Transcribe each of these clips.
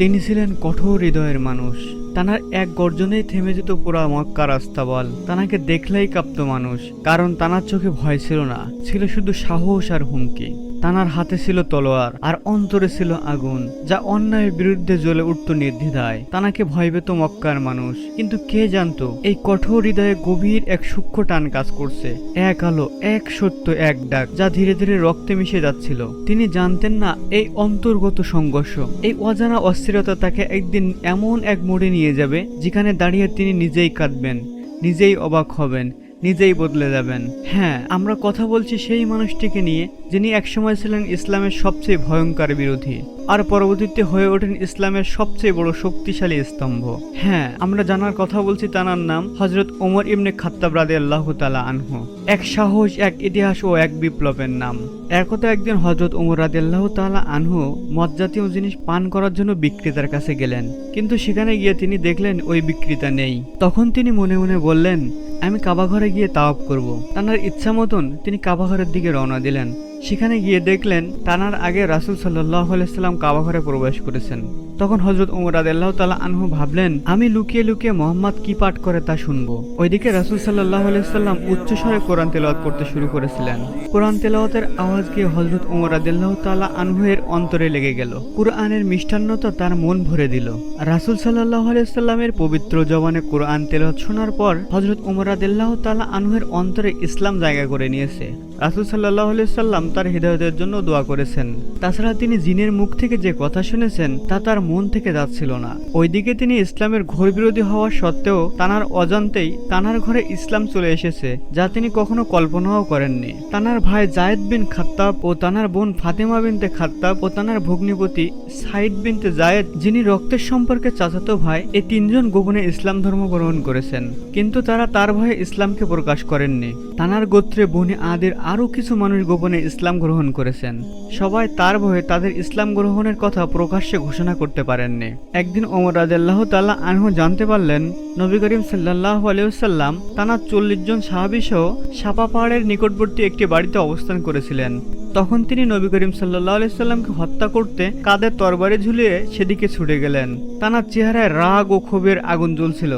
তিনি ছিলেন কঠোর হৃদয়ের মানুষ। তানার এক গর্জনেই থেমে যেত পুরা মক্কা রাস্তা বল তানাকে দেখলেই কাঁপত মানুষ, কারণ তানার চোখে ভয় ছিল না, ছিল শুধু সাহস আর হুমকি। তানার হাতে ছিল তলোয়ার আর অন্তরে ছিল আগুন, যা অন্যায়ের বিরুদ্ধে জ্বলে উঠত নির্দ্বিধায়। তানাকে ভয় পেত মক্কার মানুষ। কিন্তু কে জানতো, এই কঠোর হৃদয়ে গভীর এক সূক্ষ্ম টান কাজ করছে। এক আলো, এক সত্য, এক ডাক, যা ধীরে ধীরে রক্তে মিশে যাচ্ছিল। তিনি জানতেন না, এই অন্তর্গত সংঘর্ষ, এই অজানা অস্থিরতা তাকে একদিন এমন এক মোড়ে নিয়ে যাবে, যেখানে দাঁড়িয়ে তিনি নিজেই কাঁদবেন, নিজেই অবাক হবেন। নিজেই বদলে যাবেন। হ্যাঁ আমরা কথা বলছি সেই মানুষটিকে নিয়ে, যিনি একসময় ছিলেন ইসলামের সবচেয়ে ভয়ঙ্কর বিরোধী, আর পরবর্তীতে হয়ে ওঠেন ইসলামের সবচেয়ে বড় শক্তিশালী স্তম্ভ। হ্যাঁ আমরা জানার কথা বলছি তানার নাম হজরত ওমর ইমনে খাত্তাব রাদে আল্লাহ তালা আনহু। এক সাহস, এক ইতিহাস ও এক বিপ্লবের নাম। একতা একদিন হজরত ওমর রাদে আল্লাহ তালা আনহু মদ জাতীয় জিনিস পান করার জন্য বিক্রেতার কাছে গেলেন। কিন্তু সেখানে গিয়ে তিনি দেখলেন ওই বিক্রেতা নেই। তখন তিনি মনে মনে বললেন আমি কাবাঘরে গিয়ে তাওয়াব করব। তানার ইচ্ছা মতন তিনি কাবাঘরের দিকে রওনা দিলেন। সেখানে গিয়ে দেখলেন তানার আগে রাসুল সাল্লাহ সাল্লাম কাবাঘরে প্রবেশ করেছেন। তখন হজরত উমর আদাল্লাহ তালা আনহু ভাবলেন, আমি লুকিয়ে লুকিয়ে মোহাম্মদ কি পাঠ করে তা শুনব? ওইদিকে রাসুল সাল্লাহ সাল্লাম উচ্চস্বরে কোরআন তেলাওয়াত করতে শুরু করেছিলেন। কোরআন তেলাওয়াতের আওয়াজ গিয়ে হজরত উমর আদাল্লাহ তালা আনহুয়ের অন্তরে লেগে গেল। কোরআনের মিষ্টান্নতা তার মন ভরে দিল। রাসুল সাল্লাহ সাল্লামের পবিত্র জবানে কোরআন তেলাওয়াত শোনার পর হজরত উমর আদাল্লাহ তালা আনহুয়ের অন্তরে ইসলাম জায়গা করে নিয়েছে। রাসুল সাল্লাহ সাল্লাম তার হৃদয়তের জন্য দোয়া করেছেন। তাছাড়া তিনি জিনের মুখ থেকে যে কথা শুনেছেন, তা তার মন থেকে যাচ্ছিল না। ওইদিকে তিনি ইসলামের ঘোর বিরোধী হওয়া সত্ত্বেও তানার অজান্তেই তানার ঘরে ইসলাম চলে এসেছে, যা তিনি কখনো কল্পনাও করেননি। তানার ভাই জায়েদ বিন খাত্তাব ও তানার বোন ফাতেমা বিনতে খাত্তাব ও তানার ভগ্নিপতি সাইদ বিনতে জায়েদ, যিনি রক্তের সম্পর্কে চাচাতো ভাই এই তিনজন গোপনে ইসলাম ধর্ম গ্রহণ করেছেন। কিন্তু তারা তার ভয়ে ইসলামকে প্রকাশ করেননি। তানার গোত্রে বনি আদের আরও কিছু মানুষ গোপনে ইসলাম গ্রহণ করেছেন। সবাই তার ভয়ে তাদের ইসলাম গ্রহণের কথা প্রকাশ্যে ঘোষণা করতে পারেননি। একদিন ওমর রাজাল্লাহ তাল্লাহ আনহু জানতে পারলেন, নবী করিম সাল্লাহ আলিয়াল্লাম তানার চল্লিশ জন সাহাবি সহ সাপা পাহাড়ের নিকটবর্তী একটি বাড়িতে অবস্থান করেছিলেন। তখন তিনি নবী করিম সাল্লাহ আলাইসাল্লামকে হত্যা করতে কাদের তরবারি ঝুলিয়ে সেদিকে ছুটে গেলেন। তানার চেহারায় রাগ ও ক্ষোভের আগুন জ্বলছিল।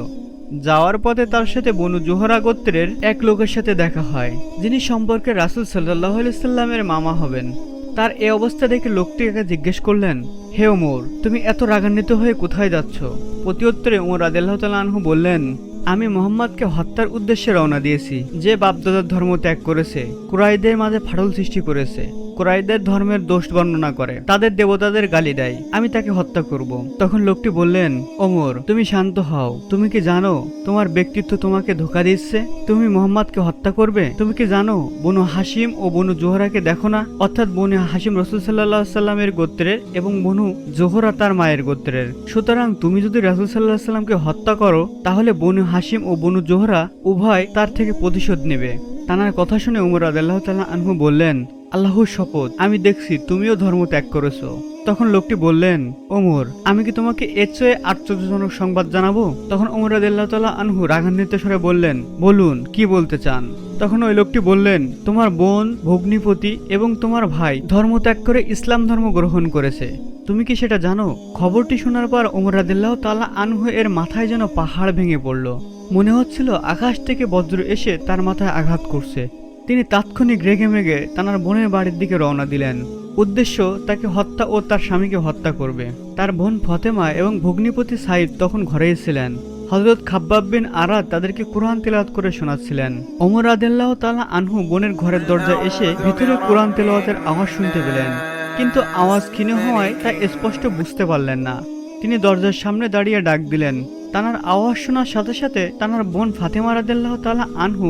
যাওয়ার পথে তার সাথে বনু জোহরা গোত্রের এক লোকের সাথে দেখা হয়, যিনি সম্পর্কে রাসুল সাল্লাহ সাল্লামের মামা হবেন। তার এ অবস্থা দেখে লোকটি একে জিজ্ঞেস করলেন, হে ওমর, তুমি এত রাগান্বিত হয়ে কোথায় যাচ্ছ? প্রতিউত্তরে ওমর আনহু বললেন, আমি মোহাম্মদকে হত্যার উদ্দেশ্যে রওনা দিয়েছি, যে বাপদাদার ধর্ম ত্যাগ করেছে কুরাইদের মাঝে ফাটল সৃষ্টি করেছে। কুরাইদের ধর্মের দোষ বর্ণনা করে। তাদের দেবতাদের গালি দেয়। আমি তাকে হত্যা করব। তখন লোকটি বললেন, ওমর, তুমি শান্ত হও। তুমি কি জানো তোমার ব্যক্তিত্ব তোমাকে ধোকা দিচ্ছে? তুমি মোহাম্মদকে হত্যা করবে? তুমি কি জানো বনু হাসিম ও বনু জোহরাকে দেখো না? অর্থাৎ বনু হাসিম রসুল সাল্লাহ সাল্লামের গোত্রের এবং বনু জোহরা তার মায়ের গোত্রের। সুতরাং তুমি যদি রাসুল সাল্লাহ সাল্লামকে হত্যা করো, তাহলে বনু হাসিম ও বনু জোহরা উভয় তার থেকে প্রতিশোধ নেবে। তানার কথা শুনে উমর আদাল্লাহ তাল্লাহ আনহু বললেন আল্লাহর শপথ। আমি দেখছি তুমিও ধর্ম ত্যাগ করেছ। তখন লোকটি বললেন, ওমর, আমি কি তোমাকে এর চেয়ে আশ্চর্যজনক সংবাদ জানাব? তখন ওমর তাল্লাহ আনহু রাগান্বিত স্বরে বললেন, বলুন, কি বলতে চান? তখন ওই লোকটি বললেন, তোমার বোন, ভগ্নিপতি এবং তোমার ভাই ধর্ম ত্যাগ করে ইসলাম ধর্ম গ্রহণ করেছে। তুমি কি সেটা জানো? খবরটি শোনার পর ওমর আদিল্লাহ তালা আনহু এর মাথায় যেন পাহাড় ভেঙে পড়ল। মনে হচ্ছিল আকাশ থেকে বজ্র এসে তার মাথায় আঘাত করছে। তিনি তাৎক্ষণিক রেগে মেগে তানার বোনের বাড়ির দিকে রওনা দিলেন। উদ্দেশ্য তাকে হত্যা ও তার স্বামীকে হত্যা করবে। তার বোন ফতেমা এবং ভগ্নিপতি সাইদ তখন ঘরেই ছিলেন। হজরত খাব্বাব বিন আরাদ তাদেরকে কোরআন তেলাওয়াত করে শোনাচ্ছিলেন। ওমর আদেল্লাহ তালা আনহু বোনের ঘরের দরজায় এসে ভিতরে কোরআন তেলাওয়াতের আওয়াজ শুনতে পেলেন। কিন্তু আওয়াজ ক্ষীণ হওয়ায় তা স্পষ্ট বুঝতে পারলেন না। তিনি দরজার সামনে দাঁড়িয়ে ডাক দিলেন। তানার আওয়াজ শোনার সাথে সাথে তানার বোন ফাতেমা রাদেল্লাহ তালা আনহু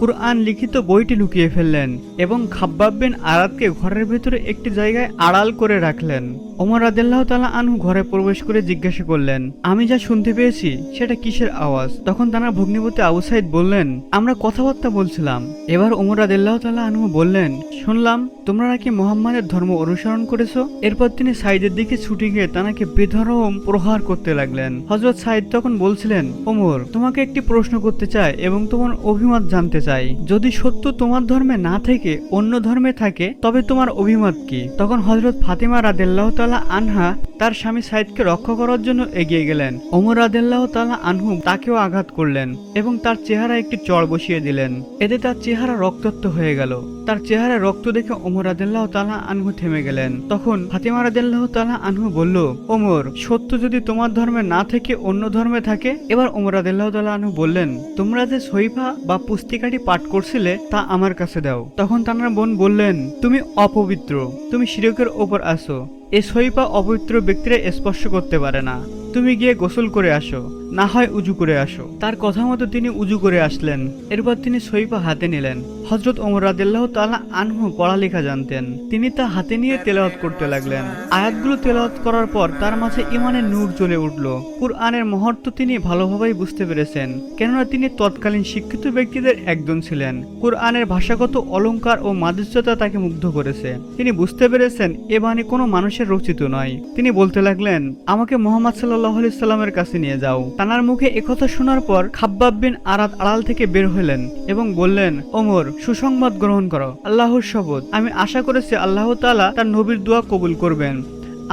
কুরআন লিখিত বইটি লুকিয়ে ফেললেন এবং খাব্বাব বিন আরাদকে ঘরের ভেতরে একটি জায়গায় আড়াল করে রাখলেন। ওমর আদেল্লাহ তালা আনহু ঘরে প্রবেশ করে জিজ্ঞাসা করলেন, আমি যা শুনতে পেয়েছি, সেটা কিসের আওয়াজ? তখন তানার ভগ্নিপতি আবু সাইদ বললেন, আমরা কথাবার্তা বলছিলাম। এবার ওমর আদেল্লাহ তালা আনহু বললেন, শুনলাম, তোমরা নাকি মোহাম্মদের ধর্ম অনুসরণ করেছ? এরপর তিনি সাইদের দিকে ছুটে গিয়ে তানাকে বেধরম প্রহার করতে লাগলেন। হজরত সাইদ তখন বলছিলেন, ওমর, তোমাকে একটি প্রশ্ন করতে চাই এবং তোমার অভিমত জানতে চাই। যদি সত্য তোমার ধর্মে না থেকে অন্য ধর্মে থাকে, তবে তোমার অভিমত কি? তখন হজরত ফাতিমা রাদেল্লাহ তালা তালা আনহা তার স্বামী সাইদকে রক্ষা করার জন্য এগিয়ে গেলেন। ওমর রাদেল্লাহ তালা আনহু তাকেও আঘাত করলেন এবং তার চেহারা একটি চড় বসিয়ে দিলেন। এতে তার চেহারা রক্তাক্ত হয়ে গেল। তার চেহারা রক্ত দেখে ওমর রাদেল্লাহ তালা আনহু থেমে গেলেন। তখন ফাতিমা রাদেল্লাহ তালা আনহু বলল, ওমর, সত্য যদি তোমার ধর্মে না থেকে অন্য ধর্মে থাকে? এবার ওমর রাদেল্লাহ তালা আনহু বললেন, তোমরা যে সহিফা বা পুস্তিকাটি পাঠ করছিলে তা আমার কাছে দাও। তখন তানার বোন বললেন, তুমি অপবিত্র, তুমি শিরকের ওপর আসো এ সহিফা অপবিত্র ব্যক্তিরা স্পর্শ করতে পারে না। তুমি গিয়ে গোসল করে আসো। না হয় উজু করে আসো। তার কথা মতো তিনি উজু করে আসলেন। এরপর তিনি সহিফা হাতে নিলেন। হজরত ওমর রাদিল্লাহ তাআলা আনহু পড়ালেখা জানতেন। তিনি তা হাতে নিয়ে তেলাওয়াত করতে লাগলেন। আয়াতগুলো তেলাওয়াত করার পর তার মাঝে ইমানের নূর জ্বলে উঠল। কুরআনের মহত্ব তিনি ভালোভাবেই বুঝতে পেরেছেন। কেননা তিনি তৎকালীন শিক্ষিত ব্যক্তিদের একজন ছিলেন। কুরআনের ভাষাগত অলঙ্কার ও মাধুর্যতা তাকে মুগ্ধ করেছে। তিনি বুঝতে পেরেছেন এ বাণী কোনো মানুষের রচিত নয়। তিনি বলতে লাগলেন, আমাকে মোহাম্মদ সাল্লাহ সাল্লামের কাছে নিয়ে যাও। তানার মুখে একথা শোনার পর খাব্বাব বিন আরাত আড়াল থেকে বের হলেন এবং বললেন, ওমর, সুসংবাদ গ্রহণ করো। আল্লাহর শপথ। আমি আশা করেছি আল্লাহ তাআলা তার নবীর দোয়া কবুল করবেন।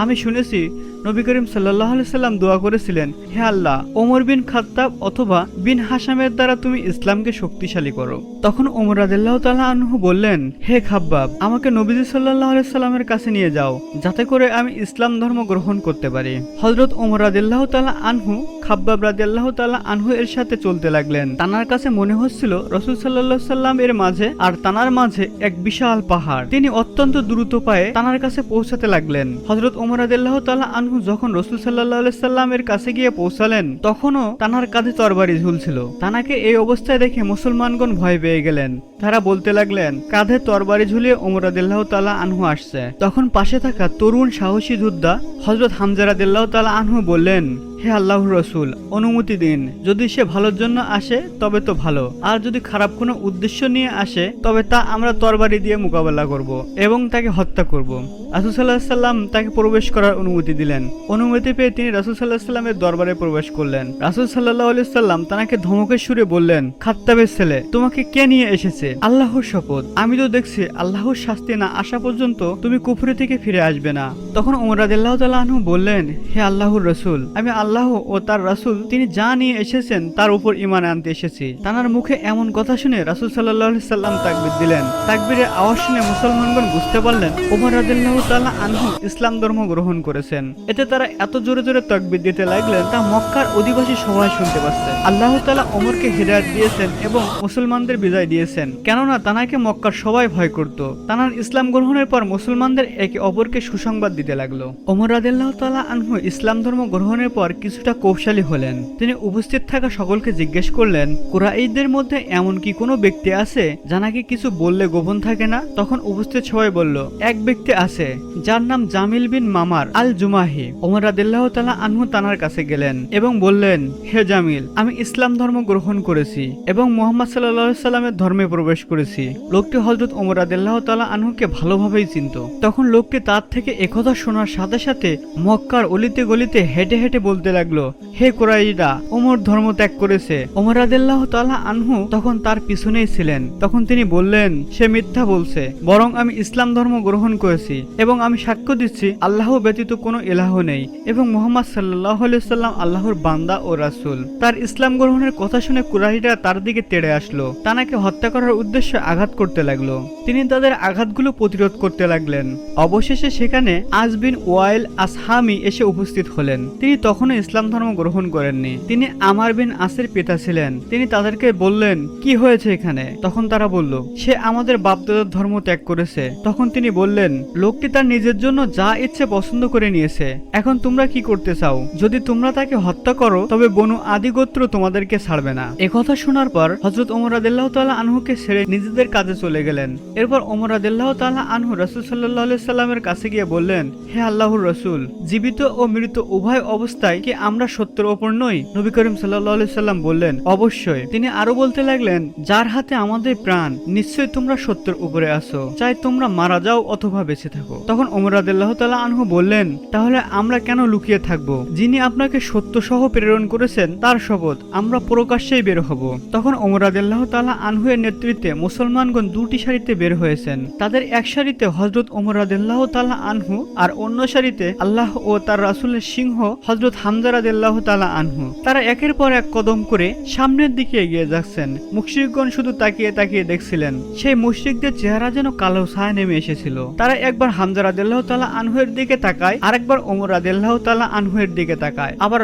আমি শুনেছি নবী করিম সাল্লাহ সাল্লাম দোয়া করেছিলেন, হে আল্লাহ, ওমর বিন খাত্তাব অথবা বিন হাসামের দ্বারা তুমি ইসলামকে শক্তিশালী করো। তখন ওমর রাদিল্লাহ তালা আনহু বললেন, হে খাব্বাব, আমাকে নবীজি সাল্লাহ সাল্লামের কাছে নিয়ে যাও, যাতে করে আমি ইসলাম ধর্ম গ্রহণ করতে পারি। হজরত ওমর রাদিল্লাহ তালা আনহু খাব্বাব রাদিল্লাহ তালা আনহু এর সাথে চলতে লাগলেন। তানার কাছে মনে হচ্ছিল রসুল সাল্লাহ সাল্লাম এর মাঝে আর তানার মাঝে এক বিশাল পাহাড়। তিনি অত্যন্ত দ্রুত পায়ে তানার কাছে পৌঁছাতে লাগলেন। হজরত ওমর রাদিল্লাহ তালা আনহু যখন রসুল সাল্লাহ সাল্লাম এর কাছে গিয়ে পৌঁছালেন, তখনও তানার কাঁধে তরবারি ঝুলছিল। তানাকে এই অবস্থায় দেখে মুসলমানগণ ভয় পেয়ে গেলেন। তারা বলতে লাগলেন, কাঁধে তরবারি ঝুলিয়ে ওমরাদিল্লাহ তালা আনহু আসছে। তখন পাশে থাকা তরুণ সাহসী যোদ্ধা হজরত হামজারাদিল্লাহ তালা আনহু বললেন হে আল্লাহ রসুল, অনুমতি দিন। যদি সে ভালোর জন্য আসে, তবে তো ভালো। আর যদি খারাপ কোনো উদ্দেশ্য নিয়ে আসে, তবে তা আমরা তরবারি দিয়ে মোকাবেলা করব এবং তাকে হত্যা করব। রাসুল সাল্লাহ সাল্লাম তাকে প্রবেশ করার অনুমতি দিলেন। অনুমতি পেয়ে তিনি রাসুল সাল্লাহ সাল্লামের দরবারে প্রবেশ করলেন। রাসুল সাল্লাহ আলি সাল্লাম তাকে ধমকের সুরে বললেন, খাত্তাবের ছেলে, তোমাকে কে নিয়ে এসেছে? আল্লাহর শপথ। আমি তো দেখছি আল্লাহর শাস্তি না আসা পর্যন্ত তুমি কুফরি থেকে ফিরে আসবে না। তখন ওমরাদিল্লাহ তাল্লাহ বললেন, হে আল্লাহর রসুল, আমি আল্লাহ ও তার রাসুল তিনি যা নিয়ে এসেছেন তার উপর ইমান আনতে এসেছি। তানার মুখে এমন কথা শুনে রাসুল সাল্লাহ সাল্লাম তাকবির দিলেন। তাকবিরের আওয়াজ শুনে মুসলমানগণ বুঝতে পারলেন, ওমর রাদিল্লাহ তাল্লাহ আনহু ইসলাম ধর্ম গ্রহণ করেছেন। এতে তারা এত জোরে জোরে তকবির দিতে লাগলেন তা মক্কার অধিবাসী সবাই শুনতে পাচ্ছে। আল্লাহ তালা ওমরকে হৃদায়ত দিয়েছেন এবং মুসলমানদের বিজয় দিয়েছেন। কেননা তানাকে মক্কার সবাই ভয় করত। তানার ইসলাম গ্রহণের পর মুসলমানদের একে অপরকে সুসংবাদ দিতে লাগল। ওমর রাদিল্লাহ আনহু ইসলাম ধর্ম গ্রহণের পর কিছুটা কৌশলী হলেন। তিনি উপস্থিত থাকা সকলকে জিজ্ঞেস করলেন কুরাইদের মধ্যে এমন কি কোনো ব্যক্তি আছে যা নাকি কিছু বললে গোপন থাকে না? তখন উপস্থিত সবাই বলল, এক ব্যক্তি আছে, যার নাম জামিল বিন মামার আল জুমাহি ওমর রাদিল্লাহ তালা আনহু তানার কাছে গেলেন এবং বললেন, হে জামিল, আমি ইসলাম ধর্ম গ্রহণ করেছি এবং মোহাম্মদ সাল্লাহ সাল্লামের ধর্মে প্রবেশ করেছি। লোকটি হজরত ওমর রাদিল্লাহ তালা আনহুকে ভালোভাবেই চিনত। তখন লোকটি তার থেকে একথা শোনার সাথে সাথে মক্কার অলিতে গলিতে হেঁটে হেঁটে বলতে লাগল। হে কোরাইরা ওমর ধর্ম ত্যাগ করেছে। ওমর রাদিল্লাহ তালা আনহু তখন তার পিছনেই ছিলেন। তখন তিনি বললেন, সে মিথ্যা বলছে, বরং আমি ইসলাম ধর্ম গ্রহণ করেছি এবং আমি সাক্ষ্য দিচ্ছি আল্লাহ ব্যতীত কোনো এলাহ নেই এবং মোহাম্মদ সাল্লাহ সাল্লাম আল্লাহর বান্দা ও রাসুল। তার ইসলাম গ্রহণের কথা শুনে কুরাইরা তার দিকে তেড়ে আসলো। তানাকে হত্যা করার উদ্দেশ্যে আঘাত করতে লাগল। তিনি তাদের আঘাতগুলো প্রতিরোধ করতে লাগলেন। অবশেষে সেখানে আজবিন ওয়াইল আসহামি এসে উপস্থিত হলেন। তিনি তখনও ইসলাম ধর্ম গ্রহণ করেননি। তিনি আমার বিন আসের পিতা ছিলেন। তিনি তাদেরকে বললেন, কি হয়েছে এখানে? তখন তারা বলল, সে আমাদের বাপদাদার ধর্ম ত্যাগ করেছে। তখন তিনি বললেন, লোকটি তার নিজের জন্য যা ইচ্ছে পছন্দ করে নিয়েছে। এখন তোমরা কি করতে চাও? যদি তোমরা তাকে হত্যা করো, তবে বনু আদিগোত্র তোমাদেরকে ছাড়বে না। একথা শোনার পর হজরত ওমর আদিল্লাহ তাল্লাহ আনহুকে ছেড়ে নিজেদের কাজে চলে গেলেন। এরপর ওমর আদিল্লাহ তাল্লাহ আনহু রসুল সাল্লাহ সাল্লামের কাছে গিয়ে বললেন, হে আল্লাহর রসুল, জীবিত ও মৃত উভয় অবস্থায় কি আমরা সত্যের ওপর নই? নবী করিম সাল্লাহ সাল্লাম বললেন, অবশ্যই। তিনি আরও বলতে লাগলেন, যার হাতে আমাদের প্রাণ, নিশ্চয়ই তোমরা সত্যের উপরে আসো চাই তোমরা মারা যাও অথবা বেঁচে থাকো। তখন ওমর রাদিল্লাহ তালা আনহু বললেন, তাহলে আমরা কেন লুকিয়ে থাকব? যিনি আপনাকে সত্য সহ প্রেরণ করেছেন, তার শপথ, আমরা প্রকাশ্যেই বের হব। তখন ওমর রাদিল্লাহ তালা আনহুয়ের নেতৃত্বে মুসলমানগণ দুটি সারিতে বের হয়েছেন। তাদের এক সারিতে হজরত ওমর রাদিল্লাহ তালা আনহু আর অন্য সারিতে আল্লাহ ও তার রাসুলের সিংহ হজরত হামজা আনহু। তারা একের পর এক কদম করে সামনের দিকে এগিয়ে যাচ্ছেন। শুধু তাকিয়ে তাকিয়ে দেখছিলেন। সেই চেহারা যেন কালো নেমে এসেছিল। তারা একবার তালা আনহুয়ের দিকে তাকায়, আরেকবার ওমর রাদিল্লাহ তালা আনহুয়ের দিকে তাকায়, আবার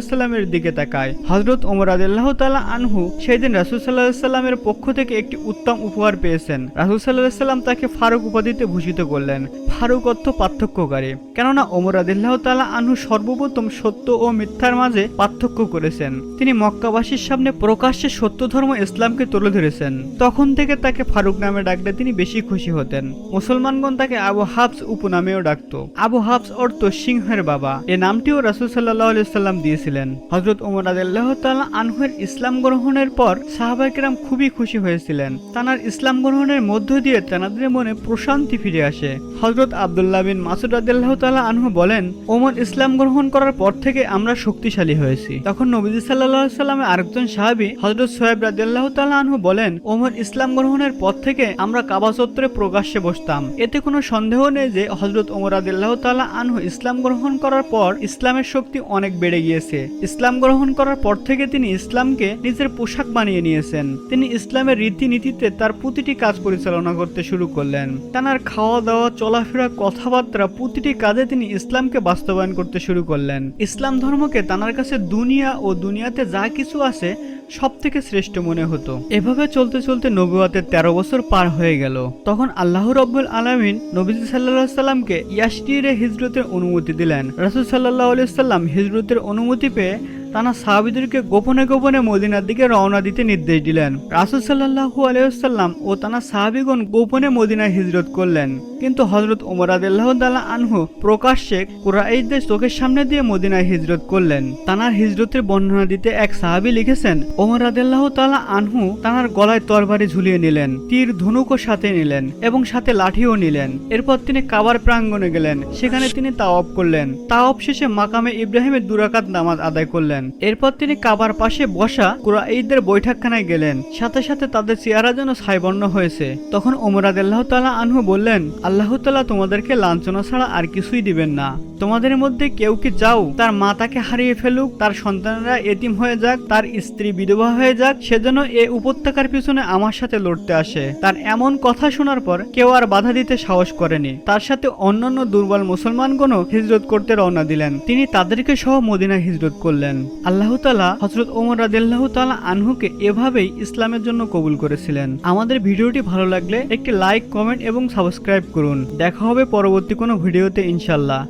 সাল্লামের দিকে তাকায়। হজরত ওমর রাদিল্লাহ তালা আনহু সেই দিন রাসুল সাল্লাহ সাল্লামের পক্ষ থেকে একটি উত্তম উপহার পেয়েছেন। রাসুল সাল্লাহ সাল্লাম তাকে ফারুক উপাধিতে ভূষিত করলেন। ফারুক অর্থ পার্থক্যকারী। কেননা ওমর আদিল্লাহ তালা আনহু সর্বপ্রথম সত্য ও মিথ্যার মাঝে পার্থক্য করেছেন। তিনি মক্কাবাসীর সামনে প্রকাশ্যে সত্য ধর্ম ইসলামকে তুলে ধরেছেন। তখন থেকে তাকে ফারুক নামে ডাকলে তিনি বেশি খুশি হতেন। মুসলমানগণ তাকে আবু হাফস উপনামেও ডাকত। আবু হাফস অর্থ সিংহের বাবা। এ নামটিও রাসুল সাল্লাহ সাল্লাম দিয়েছিলেন। হজরত ওমর আদিল্লাহ তালা আনহুয়ের ইসলাম গ্রহণের পর সাহাবাইকেরাম খুবই খুশি হয়েছিলেন। তানার ইসলাম গ্রহণের মধ্য দিয়ে তেনাদের মনে প্রশান্তি ফিরে আসে। হজরত আবদুল্লাহ বিন মাসুদ আদাল্লাহ তালা আনহু বলেন, ওমর ইসলাম গ্রহণ করার পর থেকে আমরা শক্তিশালী হয়েছি। তখন নবীজি সাল্লাহ সাল্লামের আরেকজন সাহাবি হজরত সোহেব রাদিল্লাহ তালা বলেন, ওমর ইসলাম গ্রহণের পর থেকে আমরা কাবা চত্বরে প্রকাশ্যে বসতাম। এতে কোনো সন্দেহ নেই যে হজরত ওমর আদিল্লাহ তালা আনহু ইসলাম গ্রহণ করার পর ইসলামের শক্তি অনেক বেড়ে গিয়েছে। ইসলাম গ্রহণ করার পর থেকে তিনি ইসলামকে নিজের পোশাক বানিয়ে নিয়েছেন। তিনি ইসলামের রীতিনীতিতে তার প্রতিটি কাজ পরিচালনা করতে শুরু করলেন। তার খাওয়া দাওয়া চলাফেরা কথাবার্তা প্রতিটি কাজে তিনি ইসলামকে বাস্তবায়ন করতে শুরু করলেন। ইসলাম ধর্মকে তানার কাছে দুনিয়া ও দুনিয়াতে যা কিছু আছে সব থেকে শ্রেষ্ঠ মনে হতো। এভাবে চলতে চলতে নবুয়াতে তেরো বছর পার হয়ে গেল। তখন আল্লাহ রব্বুল আলমিন নবীজি সাল্লা সাল্লামকে ইয়াসটিরে হিজরতের অনুমতি দিলেন। রাসুল সাল্লাহ সাল্লাম হিজরতের অনুমতি পেয়ে তানা সাহাবিদেরকে গোপনে গোপনে মদিনার দিকে রওনা দিতে নির্দেশ দিলেন। রাসুল সাল্লাহু আলাইসাল্লাম ও তানা সাহাবিগণ গোপনে মদিনায় হিজরত করলেন। কিন্তু হজরত ওমর আদাল্লাহ তালা আনহু প্রকাশ্যে কুরাইশদের চোখের সামনে দিয়ে মদিনায় হিজরত করলেন। তানার হিজরতের বর্ণনা দিতে এক সাহাবি লিখেছেন ওমর আদাল্লাহ তালা আনহু তানার গলায় তরবারি ঝুলিয়ে নিলেন, তীর ধনুকও সাথে নিলেন এবং সাথে লাঠিও নিলেন। এরপর তিনি কাবার প্রাঙ্গণে গেলেন, সেখানে তিনি তাওয়াব করলেন। তাওয়াব শেষে মাকামে ইব্রাহিমের দুরাকাত নামাজ আদায় করলেন। এরপর তিনি কাবার পাশে বসা কুরাইশদের বৈঠকখানায় গেলেন। সাথে সাথে তাদের চেহারা যেন ছাইবর্ণ হয়েছে। তখন ওমর আদাল্লাহ তালা আনহু বললেন, আল্লাহ তালা তোমাদেরকে লাঞ্ছনা ছাড়া আর কিছুই দিবেন না। তোমাদের মধ্যে কেউ কি চাও তার মা তাকে হারিয়ে ফেলুক, তার সন্তানরা এতিম হয়ে যাক, তার স্ত্রী বিধবা হয়ে যাক সেজন্য এ উপত্যকার পিছনে আমার সাথে লড়তে আসে। তার এমন কথা শোনার পর কেউ আর বাধা দিতে সাহস করেনি। তার সাথে অন্যান্য দুর্বল মুসলমানগণও হিজরত করতে রওনা দিলেন। তিনি তাদেরকে সহ মদিনা হিজরত করলেন। আল্লাহ তালা হজরত ওমর রাদিল্লাহ তালা আনহুকে এভাবেই ইসলামের জন্য কবুল করেছিলেন। আমাদের ভিডিওটি ভালো লাগলে একটি লাইক, কমেন্ট এবং সাবস্ক্রাইব করুন। দেখা হবে পরবর্তী কোনো ভিডিওতে ইনশাল্লাহ